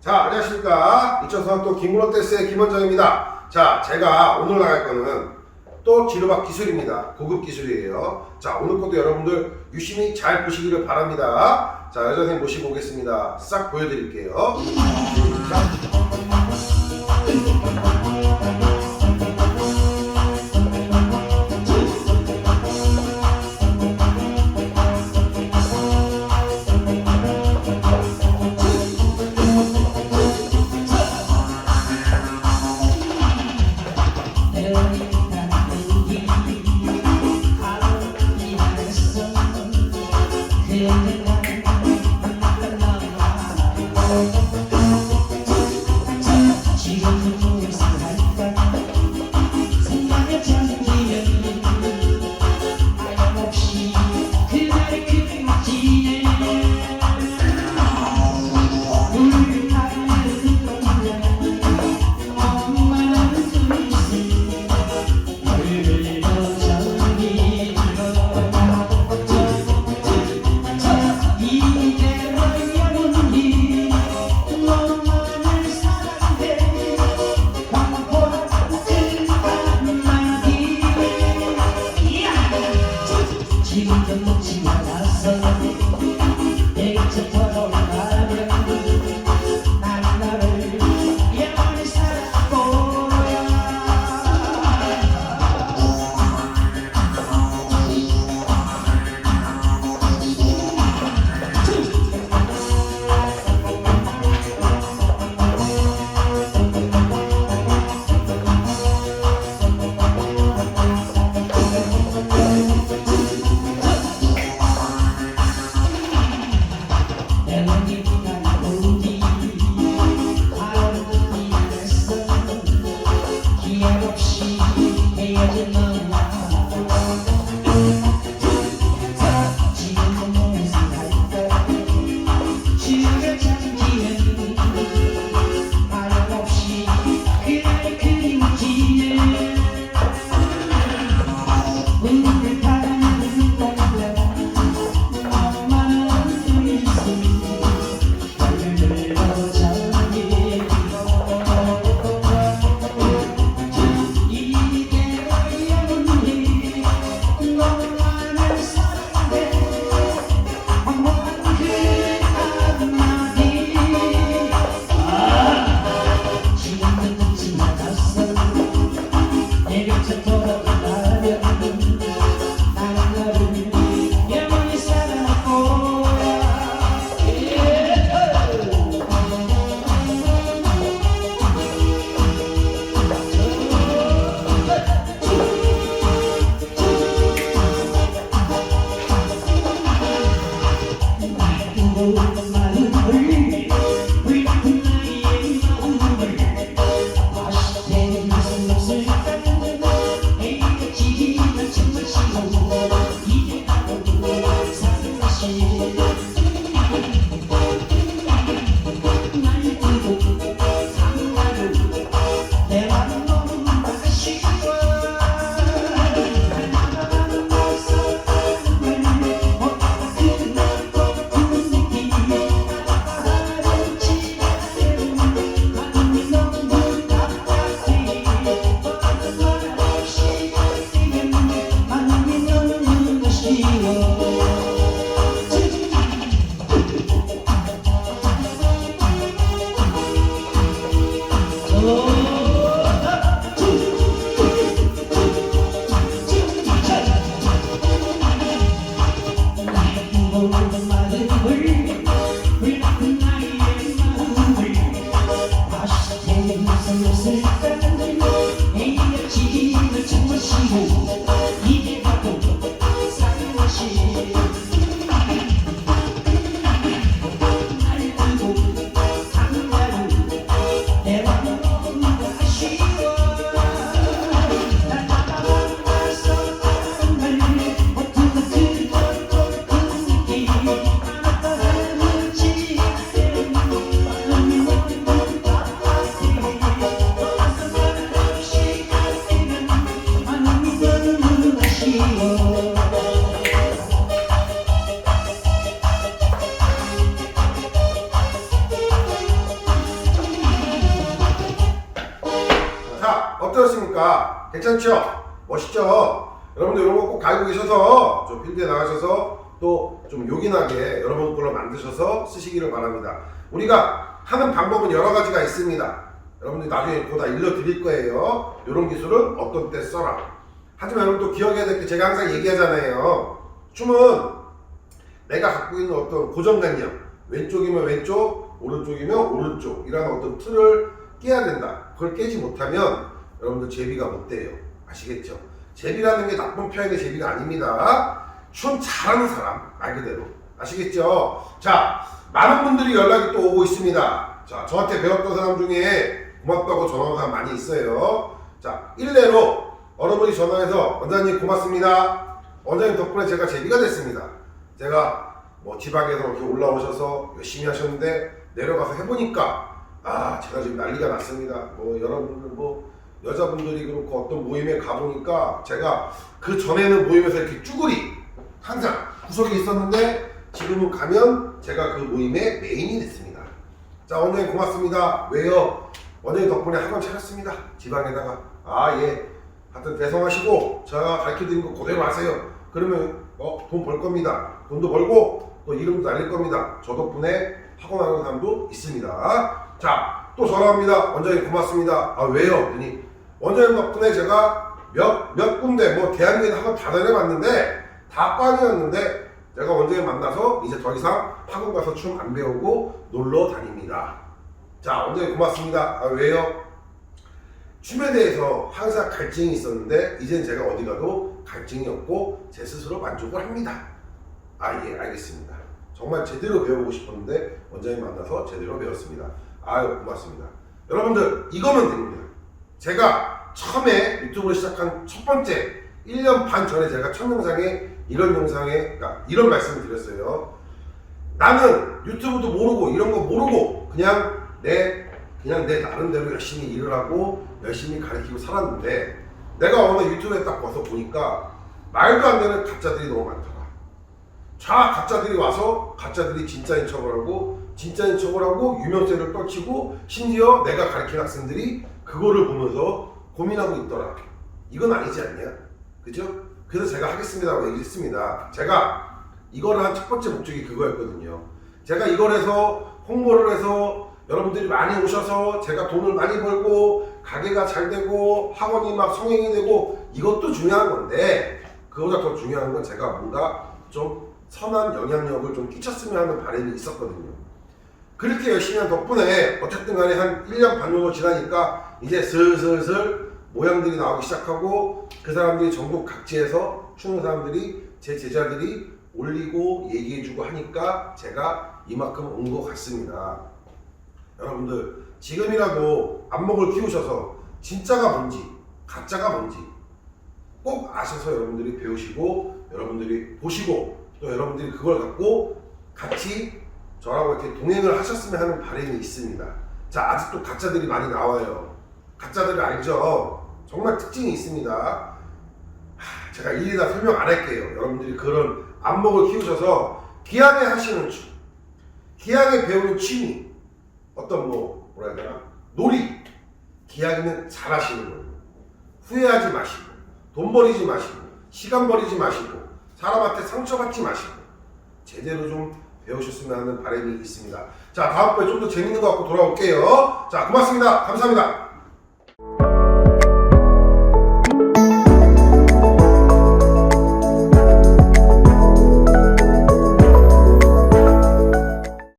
자, 안녕하십니까. 2004학도 김문호 댄스의 김원정입니다. 자, 제가 오늘 나갈 거는 또 지루박 기술입니다. 고급 기술이에요. 자, 오늘 것도 여러분들 유심히 잘 보시기를 바랍니다. 자, 여자 선생님 모시고 오겠습니다. 싹 보여드릴게요. 자. Я вообще, я одинок. hold my lady. 괜찮죠? 멋있죠? 여러분들 이런 거 꼭 가지고 계셔서 좀 필드에 나가셔서 또 좀 요긴하게 여러분 걸로 만드셔서 쓰시기를 바랍니다. 우리가 하는 방법은 여러 가지가 있습니다. 여러분들이 나중에 보다 일러드릴 거예요. 이런 기술은 어떤 때 써라. 하지만 여러분 또 기억해야 될 게 제가 항상 얘기하잖아요. 춤은 내가 갖고 있는 어떤 고정관념, 왼쪽이면 왼쪽, 오른쪽이면 오른쪽 이라는 어떤 틀을 깨야 된다. 그걸 깨지 못하면 여러분들 제비가 못 돼요. 아시겠죠? 제비라는 게 나쁜 표현의 제비가 아닙니다. 춤 잘하는 사람, 말 그대로. 아시겠죠? 자, 많은 분들이 연락이 또 오고 있습니다. 자, 저한테 배웠던 사람 중에 고맙다고 사람 많이 있어요. 자, 일례로 여러분이 전화해서 원장님 고맙습니다. 원장님 덕분에 제가 제비가 됐습니다. 제가 뭐 지방에서 이렇게 올라오셔서 열심히 하셨는데 내려가서 해보니까 아 제가 지금 난리가 났습니다. 뭐 여러분들 뭐 여자분들이 그렇고 어떤 모임에 가보니까 제가 그 전에는 모임에서 이렇게 쭈구리 항상 구석에 있었는데 지금은 가면 제가 그 모임의 메인이 됐습니다. 자 원장님 고맙습니다. 왜요? 원장님 덕분에 학원 차렸습니다. 지방에다가 아 예. 하여튼 대성하시고 제가 가르쳐드린 거 그대로 하세요. 그러면 어, 돈 벌 겁니다. 돈도 벌고 또 이름도 날릴 겁니다. 저 덕분에 학원 하는 사람도 있습니다. 자, 또 전화합니다. 원장님 고맙습니다. 아 왜요? 그랬더니 원장님 덕분에 제가 몇, 몇 군데 뭐 대한민국 학원 다 다녀봤는데 다 꽝이었는데 제가 원장님 만나서 이제 더 이상 학원 가서 춤 안 배우고 놀러 다닙니다. 자, 원장님 고맙습니다. 아 왜요? 춤에 대해서 항상 갈증이 있었는데 이젠 제가 어디 가도 갈증이 없고 제 스스로 만족을 합니다. 아 예 알겠습니다. 정말 제대로 배우고 싶었는데 원장님 만나서 제대로 배웠습니다. 아유 고맙습니다. 여러분들 이거면 됩니다. 제가 처음에 유튜브를 시작한 첫 번째 1년 반 전에 제가 첫 영상에 이런 영상에 그러니까 이런 말씀을 드렸어요. 나는 유튜브도 모르고 이런 거 모르고 그냥 내 그냥 내 나름대로 열심히 일을 하고 열심히 가르치고 살았는데 내가 어느 유튜브에 딱 와서 보니까 말도 안 되는 가짜들이 너무 많더라. 자 가짜들이 와서 가짜들이 진짜인 척을 하고 진짜인 척을 하고 유명세를 떨치고 심지어 내가 가르친 학생들이 그거를 보면서 고민하고 있더라. 이건 아니지 않냐? 그죠? 그래서 제가 하겠습니다라고 얘기했습니다. 제가 이거를 한첫 번째 목적이 그거였거든요. 제가 이걸 해서 홍보를 해서 여러분들이 많이 오셔서 제가 돈을 많이 벌고 가게가 잘 되고 학원이 막 성행이 되고 이것도 중요한 건데 그보다 더 중요한 건 제가 뭔가 좀 선한 영향력을 좀 끼쳤으면 하는 바람이 있었거든요. 그렇게 열심히 한 덕분에 어쨌든 간에 한 1년 반 정도 지나니까 이제 슬슬슬 모양들이 나오기 시작하고 그 사람들이 전국 각지에서 추는 사람들이 제 제자들이 올리고 얘기해주고 하니까 제가 이만큼 온 것 같습니다. 여러분들 지금이라도 안목을 키우셔서 진짜가 뭔지 가짜가 뭔지 꼭 아셔서 여러분들이 배우시고 여러분들이 보시고 또 여러분들이 그걸 갖고 같이 저하고 이렇게 동행을 하셨으면 하는 바람이 있습니다. 자 아직도 가짜들이 많이 나와요. 가짜들을 알죠? 정말 특징이 있습니다. 하, 제가 일일이 다 설명 안 할게요. 여러분들이 그런 안목을 키우셔서 기하게 하시는 춤, 기하게 배우는 취미, 어떤 뭐 뭐라 해야 되나 놀이 기하기는 잘하시는 거예요. 후회하지 마시고 돈 버리지 마시고 시간 버리지 마시고 사람한테 상처받지 마시고 제대로 좀 배우셨으면 하는 바람이 있습니다. 자 다음번에 좀 더 재밌는 것 갖고 돌아올게요. 자 고맙습니다. 감사합니다.